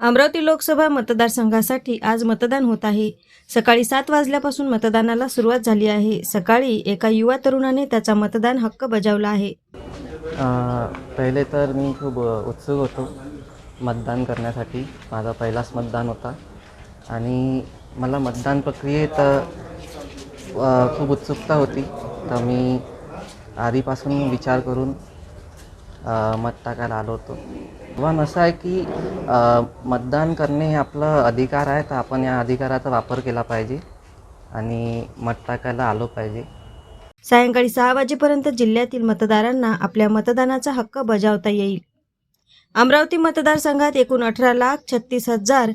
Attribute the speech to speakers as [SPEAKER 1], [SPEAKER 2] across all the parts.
[SPEAKER 1] अमरावती लोकसभा मतदारसंघासाठी आज मतदान होत आहे. सकाळी सात वाजल्यापासून मतदानाला सुरुवात झाली आहे. सकाळी एका युवा तरुणाने त्याचा मतदान हक्क बजावला आहे.
[SPEAKER 2] पहिले तर मी खूप उत्सुक होतो मतदान करण्यासाठी. माझा पहिलाच मतदान होता. आणि मला मतदान प्रक्रियेत खूप उत्सुकता होती. तर मी आधीपासून विचार करून मत टाकायला आलो होतो. पण असं आहे की मतदान करणे हे आपलं अधिकार आहे तर आपण या अधिकाराचा वापर केला पाहिजे आणि मत टाकायला आलो पाहिजे.
[SPEAKER 1] सायंकाळी सहा वाजेपर्यंत जिल्ह्यातील मतदारांना आपल्या मतदानाचा हक्क बजावता येईल. अमरावती मतदारसंघात एकूण अठरा लाख छत्तीस हजार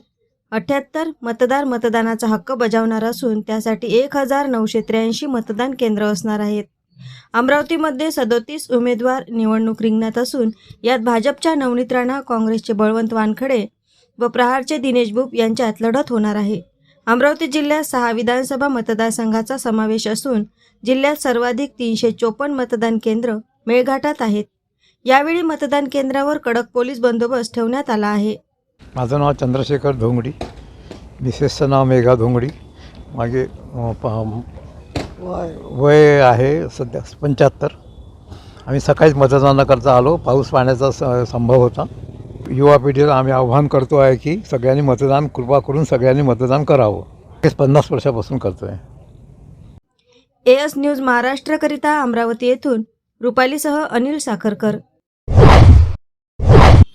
[SPEAKER 1] अठ्याहत्तर मतदार मतदानाचा हक्क बजावणार असून त्यासाठी एक हजार नऊशे त्र्याऐंशी मतदान केंद्र असणार आहेत. अमरावतीमध्ये सदोतीस उमेदवार निवडणूक रिंगणात असून यात भाजपच्या नवनीत राणा काँग्रेसचे बळवंत वानखडे व प्रहारचे दिनेश बुप यांच्यात लढत होणार आहे. अमरावती जिल्ह्यात सहा विधानसभा मतदारसंघाचा समावेश असून जिल्ह्यात सर्वाधिक तीनशे चोपन्न मतदान केंद्र मेळघाटात आहेत. यावेळी मतदान केंद्रावर कडक पोलीस बंदोबस्त ठेवण्यात आला आहे.
[SPEAKER 3] माझं नाव चंद्रशेखर धोंगडी. मिसेसचं नाव मेघा धोंगडी. मागे वय वय आहे सध्या पंच्याहत्तर. आम्ही सकाळीच मतदानाकरता आलो. पाऊस पाण्याचा स संभव होता. युवा पिढीला आम्ही आव्हान करतो आहे की सगळ्यांनी मतदान कृपा करून सगळ्यांनी मतदान करावं. हेच पन्नास वर्षापासून करतो आहे
[SPEAKER 1] एएस न्यूज महाराष्ट्रकरिता अमरावती येथून. रुपालीसह अनिल साखरकर.